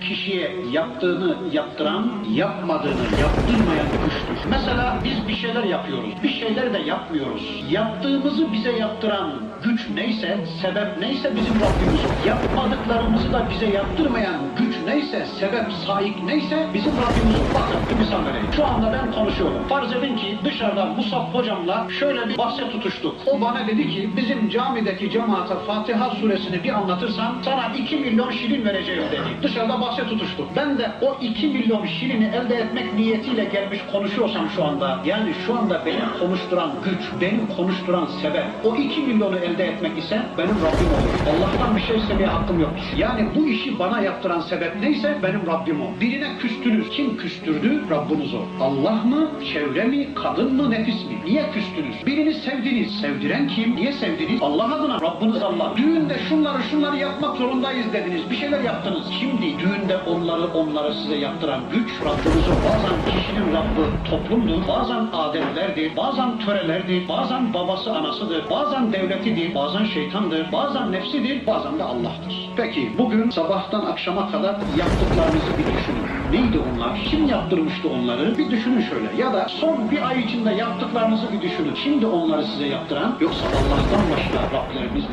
kişiye yaptığını yaptıran, yapmadığını yaptırmayan güçtür. Mesela biz bir şeyler yapıyoruz, bir şeyler de yapmıyoruz. Yaptığımızı bize yaptıran güç neyse, sebep neyse bizim Rabbimiz. Yapmadıklarımızı da bize yaptırmayan güç neyse, sebep, sahip neyse bizim Rabbimiz o. Bakın bir misal. Şu anda ben konuşuyorum. Farz edin ki dışarıda Musab hocamla şöyle bir bahse tutuştuk. O bana dedi ki bizim camideki cemaate Fatiha suresini bir anlatırsan sana 2 milyon şirin vereceğim dedi. Dışarıda bahse tutuştuk. Ben de o 2 milyon şirini elde etmek niyetiyle gelmiş konuşuyorsam şu anda yani şu anda beni konuşturan güç, benim konuşturan sebep o 2 milyonu elde etmek ise benim Rabbim olur. Allah'tan bir şey istemeye hakkım yoktur. Yani bu işi bana yaptıran sebep neyse benim Rabbim o. Birine küstünüz. Kim küstürdü? Rabbiniz o. Allah mı? Çevre mi? Kadın mı? Nefis mi? Niye küstünüz? Birini sevdiniz. Sevdiren kim? Niye sevdiniz? Allah adına. Rabbiniz Allah. Düğünde şunları şunları yapmak zorundayız dediniz. Bir şeyler yaptınız. Şimdi düğünde onları onları size yaptıran güç Rabbiniz o. Bazen kişinin Rabbi toplumdur. Bazen adetlerdir. Bazen törelerdir. Bazen babası anasıdır. Bazen devletidir. Bazen şeytandır. Bazen nefsidir. Bazen de Allah'tır. Peki bugün sabahtan akşama kadar yaptıklarınızı bir düşünün. Neydi onlar? Kim yaptırmıştı onları? Bir düşünün şöyle. Ya da son bir ay içinde yaptıklarınızı bir düşünün. Şimdi onları size yaptıran yoksa Allah'tan başka Rablerimiz?